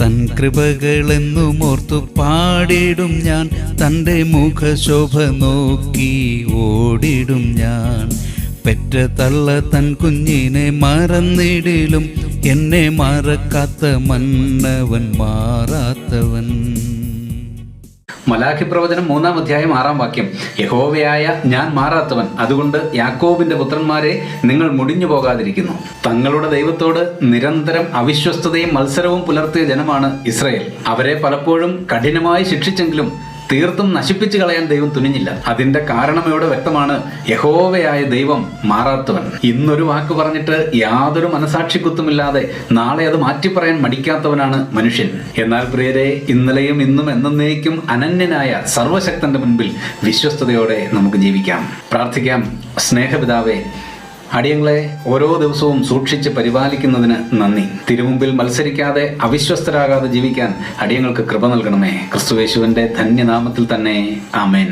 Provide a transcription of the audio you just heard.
തൻ കൃപകളെന്നും മോർത്തു പാടിടും ഞാൻ. തന്റെ മുഖശോഭ നോക്കി ഓടിടും ഞാൻ. പെറ്റ തള്ള തൻ കുഞ്ഞിനെ മറന്നിടിലും. എന്നെ മറക്കാത്ത മന്നവൻ മാറാത്തവൻ. മലാഖി പ്രവചനം മൂന്നാം അധ്യായം ആറാം വാക്യം. യഹോവയായ ഞാൻ മാറാത്തവൻ. അതുകൊണ്ട് യാക്കോബിന്റെ പുത്രന്മാരെ നിങ്ങൾ മുടിഞ്ഞു പോകാതിരിക്കുന്നു. തങ്ങളുടെ ദൈവത്തോട് നിരന്തരം അവിശ്വസ്തതയും മത്സരവും പുലർത്തിയ ജനമാണ് ഇസ്രയേൽ. അവരെ പലപ്പോഴും കഠിനമായി ശിക്ഷിച്ചെങ്കിലും തീർത്തും നശിപ്പിച്ചു കളയാൻ ദൈവം തുനിഞ്ഞില്ല. അതിന്റെ കാരണം ഇവിടെ വ്യക്തമാണ്. യഹോവയായ ദൈവം മാറാത്തവൻ. ഇന്നൊരു വാക്ക് പറഞ്ഞിട്ട് യാതൊരു മനസാക്ഷിക്കുത്തുമില്ലാതെ നാളെ അത് മാറ്റി പറയാൻ മടിക്കാത്തവനാണ് മനുഷ്യൻ. എന്നാൽ പ്രിയരെ ഇന്നലെയും ഇന്നും എന്നേക്കും അനന്യനായ സർവശക്തന്റെ മുൻപിൽ വിശ്വസ്തയോടെ നമുക്ക് ജീവിക്കാം. പ്രാർത്ഥിക്കാം. സ്നേഹപിതാവേ അടിയങ്ങളെ ഓരോ ദിവസവും സൂക്ഷിച്ച് പരിപാലിക്കുന്നതിന് നന്ദി. തിരുമുമ്പിൽ മത്സരിക്കാതെ അവിശ്വസ്തരാകാതെ ജീവിക്കാൻ അടിയങ്ങൾക്ക് കൃപ നൽകണമേ. ക്രിസ്തുവേശുവിന്റെ ധന്യനാമത്തിൽ തന്നെ. ആമേൻ.